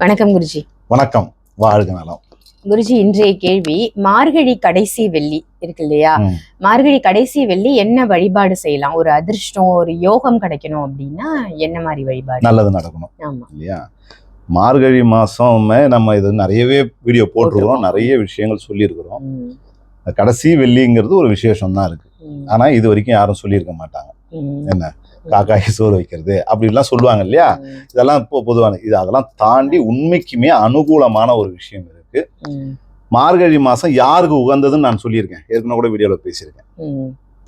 வணக்கம் குருஜி. வணக்கம். வாழ்க நலம். குருஜி இன்றைய கேள்வி மார்கழி கடைசி வெள்ளி இருக்கு இல்லையா. மார்கழி கடைசி வெள்ளி என்ன வழிபாடு செய்யலாம்? ஒரு அதிர்ஷ்டம் ஒரு யோகம் கிடைக்கணும் அப்படின்னா என்ன மாதிரி வழிபாடு? நல்லது நடக்கணும். ஆமா. இல்லையா? மார்கழி மாசமே நம்ம இது நிறையவே வீடியோ போட்டிருக்கிறோம். நிறைய விஷயங்கள் சொல்லியிருக்கிறோம். கடைசி வெள்ளிங்கிறது ஒரு விசேஷம் தான் இருக்கு ஆனா இது வரைக்கும் யாரும் சொல்லியிருக்க மாட்டாங்க. என்ன? காக்காய்க்கு சோறு வைக்கிறது அப்படிலாம் சொல்லுவாங்க இல்லையா? இதெல்லாம் இப்போ பொதுவான இது அதெல்லாம் தாண்டி உண்மைக்குமே அனுகூலமான ஒரு விஷயம் இருக்கு. மார்கழி மாசம் யாருக்கு உகந்ததுன்னு நான் சொல்லியிருக்கேன். ஏற்கனவே கூட வீடியோல பேசியிருக்கேன்.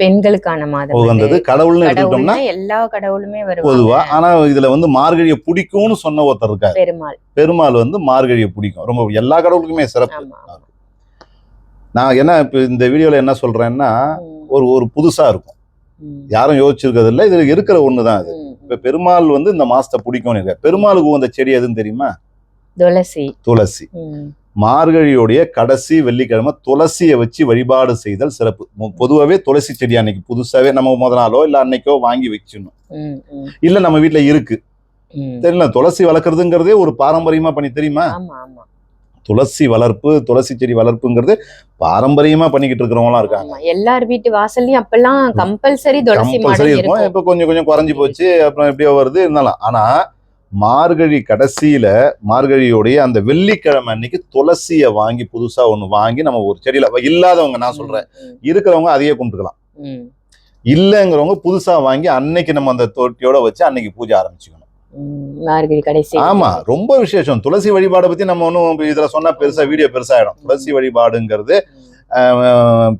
பெண்களுக்கான மாதம் உகந்தது. கடவுள்னு எடுத்துக்கிட்டோம்னா கடவுள்னா எல்லா கடவுளுமே பொதுவா வருவாங்க ஆனா இதுல வந்து மார்கழியை பிடிக்கும்னு சொன்ன ஒருத்தர் இருக்காரு. பெருமாள். பெருமாள் வந்து மார்கழியை பிடிக்கும். ரொம்ப எல்லா கடவுளுக்குமே சிறப்பு. நான் என்ன இப்போ இந்த வீடியோல என்ன சொல்றேன்னா ஒரு ஒரு புதுசா இருக்கும். யாரும் யோசிச்சிருக்கிறது இல்லை இதுல இருக்கிற ஒண்ணுதான் அது ம். இப்ப பெருமாள் வந்து இந்த மாசத்தை பிடிக்கும்னு இருக்க பெருமாளுக்கு உந்த செடி எதுன்னு தெரியுமா? துளசி. துளசி. மார்கழியோடைய கடைசி வெள்ளிக்கிழமை துளசியை வச்சு வழிபாடு செய்தல் சிறப்பு. பொதுவாவே துளசி செடி அன்னைக்கு புதுசாவே நம்ம முத நாளோ இல்ல அன்னைக்கோ வாங்கி வச்சிடணும். இல்ல நம்ம வீட்ல இருக்கு. தெரியல துளசி வளர்க்குறதுங்கிறதே ஒரு பாரம்பரியமா பண்ணி தெரியுமா? துளசி வளர்ப்பு துளசி செடி வளர்ப்புங்கிறது பாரம்பரியமா பண்ணிக்கிட்டு இருக்கிறவங்களாம் இருக்காங்க. எல்லார் வீட்டு வாசல்லயும் அப்பெல்லாம் கம்பல்சரி துளசி கம்பல்சரி இருக்கும். இப்ப கொஞ்சம் கொஞ்சம் குறைஞ்சு போச்சு. அப்புறம் எப்படியோ வருது இருந்தாலும். ஆனா மார்கழி கடைசியில மார்கழியோடைய அந்த வெள்ளிக்கிழமை அன்னைக்கு துளசியை வாங்கி புதுசா ஒண்ணு வாங்கி நம்ம ஒரு செடியில இல்லாதவங்க நான் சொல்றேன். இருக்கிறவங்க அதையே கும்பிட்டுக்கலாம் ம், இல்லைங்கிறவங்க புதுசா வாங்கி அன்னைக்கு நம்ம அந்த தொட்டியோட வச்சு அன்னைக்கு பூஜை ஆரம்பிச்சுக்கணும். மார்கழி கடைசி ஆமா ரொம்ப விசேஷம். துளசி வழிபாடை பத்தி நம்ம ஒன்றும் இதுல சொன்னா பெருசா வீடியோ பெருசாயிடும். துளசி வழிபாடுங்கிறது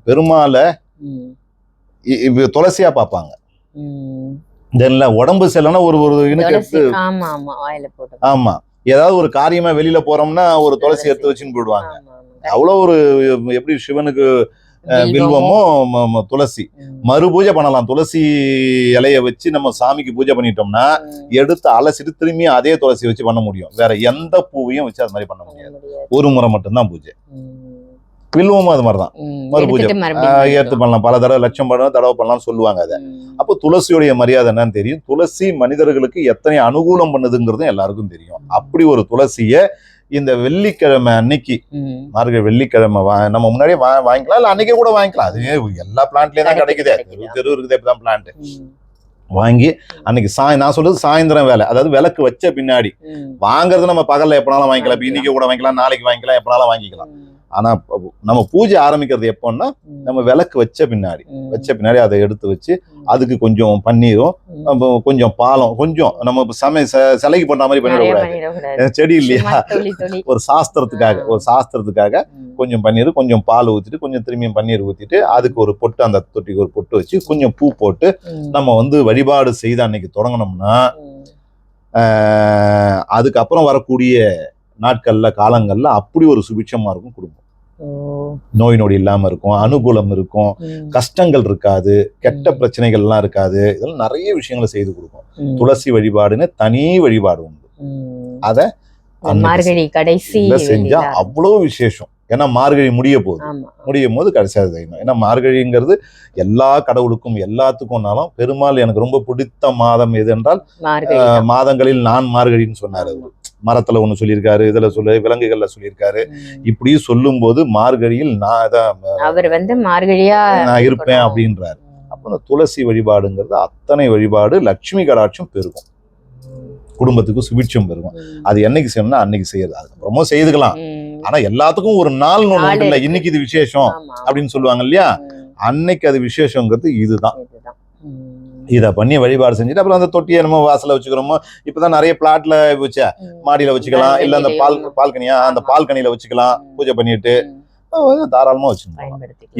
பெருமாளை துளசியா பார்ப்பாங்க. தென்ல உடம்பு செல்லனா ஒரு ஒரு இனுக்கு ஆமா ஏதாவது ஒரு காரியமா வெளியில போறோம்னா ஒரு துளசி. எடுத்து வச்சுன்னு போயிடுவாங்க. அவ்வளவு ஒரு எப்படி சிவனுக்கு வில்வமும், துளசி ம், மறு பூஜை பண்ணலாம். துளசி இலைய வச்சு நம்ம சாமிக்கு பூஜை பண்ணிட்டோம்னா. எடுத்து அலசிட்டு திரும்பி அதே துளசி வச்சு பண்ண முடியும். வேற எந்த பூவையும் வச்சு அது மாதிரி பண்ண முடியாது. ஒரு முறை மட்டும்தான் பூஜை. வில்வமும் அது மாதிரிதான். ம். மறு பூஜை. எடுத்துட்டு ஆஹ், மறுபடியும் எடுத்து பண்ணலாம். பல தடவை லட்சம் பண்ணலாம் தடவை பண்ணலாம் சொல்லுவாங்க அதை. அப்போ துளசியுடைய மரியாதை என்னன்னு தெரியும். துளசி மனிதர்களுக்கு எத்தனை அனுகூலம் பண்ணுதுங்கிறதும் எல்லாருக்கும் தெரியும். அப்படி ஒரு துளசிய இந்த வெள்ளிக்கிழமை அன்னைக்கு. மார்கழி வெள்ளிக்கிழமை நம்ம முன்னாடியே வாங்கிக்கலாம் இல்லை அன்னைக்கே கூட வாங்கிக்கலாம். அது எல்லா பிளான்ட்லயும் தான் கிடைக்குது. தெரு இருக்குது இப்பதான் பிளான்ட் வாங்கி அன்னைக்கு சாய் நான் சொல்றது சாயந்தரம் வேலை. அதாவது விளக்கு வச்ச பின்னாடி. வாங்குறது நம்ம பகல்ல எப்பனாலும் வாங்கிக்கலாம். இன்னைக்கு கூட வாங்கிக்கலாம் நாளைக்கு வாங்கிக்கலாம் எப்பனாலும் வாங்கிக்கலாம். ஆனா நம்ம பூஜை ஆரம்பிக்கிறது எப்போன்னா. நம்ம விளக்கு வச்ச பின்னாடி. வச்ச பின்னாடி அதை எடுத்து வச்சு. அதுக்கு கொஞ்சம் பன்னீரும் கொஞ்சம் பாலம் கொஞ்சம் நம்ம இப்ப சமை ச- சிலைக்கு பண்ற மாதிரி பண்ணிடக்கூடாது. செடி இல்லையா. ஒரு சாஸ்திரத்துக்காக ஒரு சாஸ்திரத்துக்காக கொஞ்சம் பன்னீர் கொஞ்சம் பால் ஊத்திட்டு கொஞ்சம் திரும்பியும் பன்னீர் ஊத்திட்டு அதுக்கு ஒரு பொட்டு அந்த தொட்டிக்கு ஒரு பொட்டு வச்சு கொஞ்சம் பூ போட்டு நம்ம வந்து வழிபாடு செய்து அன்னைக்கு தொடங்கினோம்னா அதுக்கப்புறம் வரக்கூடிய நாட்கள்ல காலங்கள்ல அப்படி ஒரு சுபிட்சமா இருக்கும் குடும்பம். நோய் நொடி இல்லாம இருக்கும் அனுகூலம் இருக்கும் கஷ்டங்கள் இருக்காது கெட்ட. பிரச்சனைகள்லாம் இருக்காது இதெல்லாம் நிறைய விஷயங்களை செய்து கொடுக்கும். துளசி வழிபாடுன்னு தனி வழிபாடு உண்டு. அத மார்கழி கடைசி செஞ்சா அவ்வளோ விசேஷம். ஏன்னா மார்கழி முடிய போகுது. முடியும் போது கடைசியாக செய்யணும். ஏன்னா மார்கழிங்கிறது எல்லா கடவுளுக்கும் எல்லாத்துக்கும்னாலும் பெருமாள் எனக்கு ரொம்ப பிடித்த மாதம் எது என்றால். மாதங்களில் நான் மார்கழின்னு சொன்னார் மரத்துல ஒண்ணு சொல்லியிருக்காரு இதுல சொல்லு விலங்குகள்ல சொல்லியிருக்காரு. இப்படி சொல்லும்போது மார்கழியில் நான் தான் அவர் வந்து மார்கழியா நான் இருப்பேன். அப்படின்றாரு. அப்போ இந்த துளசி வழிபாடுங்கிறது அத்தனை வழிபாடு லட்சுமி கடாட்சம் பெருகும் குடும்பத்துக்கு சுபிட்சம் பெருகும். அது என்னைக்கு செய்யணும்னா அன்னைக்கு செய்யறது அதுக்கப்புறமும் செய்துக்கலாம். ஆனா எல்லாத்துக்கும் ஒரு நாள் உண்டு இல்ல. இன்னைக்கு இது விசேஷம். அப்படின்னு சொல்லுவாங்க இல்லையா. அன்னைக்கு அது விசேஷங்கிறது இதுதான். இதை பண்ணி வழிபாடு செஞ்சுட்டு அப்புறம் அந்த தொட்டியை நம்ம வாசல்ல வச்சுக்கிறோமோ இப்பதான் நிறைய பிளாட்ல வச்ச. மாடியில வச்சுக்கலாம் இல்ல அந்த பால் பால்கனியா அந்த. பால்கனியில வச்சுக்கலாம். பூஜை பண்ணிட்டு தாராளமா வச்சுக்கலாம்.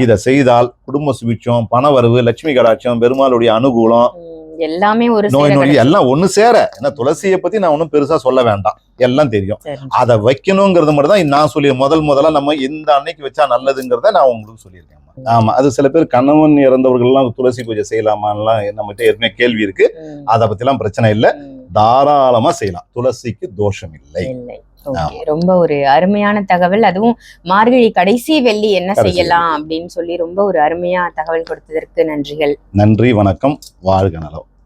இதை செய்தால் குடும்ப சுபிட்சம் பணவரவு லட்சுமி கடாட்சம் பெருமாளுடைய அனுகூலம். எல்லாமே ஒரு நோய் நொடி. எல்லாம் ஒண்ணு சேர ஏன்னா துளசியை பத்தி நான் ஒன்றும் பெருசா சொல்ல வேண்டாம் எல்லாம் தெரியும். அதை வைக்கணுங்கிறது மட்டும் தான் நான் சொல்லி முதல் முதல்ல நம்ம இந்த அன்னைக்கு வச்சா நல்லதுங்கிறத நான் உங்களுக்கு சொல்லியிருக்கேன் ஆமா அது சில பேர் கணவன் இறந்தவர்கள்லாம் துளசி பூஜை செய்யலாமான்லாம் நம்மகிட்ட ஏற்கனவே கேள்வி இருக்கு. அதை பத்திலாம் பிரச்சனை இல்லை. தாராளமா செய்யலாம். துளசிக்கு தோஷம் இல்லை. ரொம்ப ஒரு அருமையான தகவல். அதுவும் மார்கழி கடைசி வெள்ளி என்ன செய்யலாம் அப்படின்னு சொல்லி ரொம்ப ஒரு அருமையா தகவல் கொடுத்ததற்கு நன்றிகள். நன்றி வணக்கம். வாழ்க நலம்.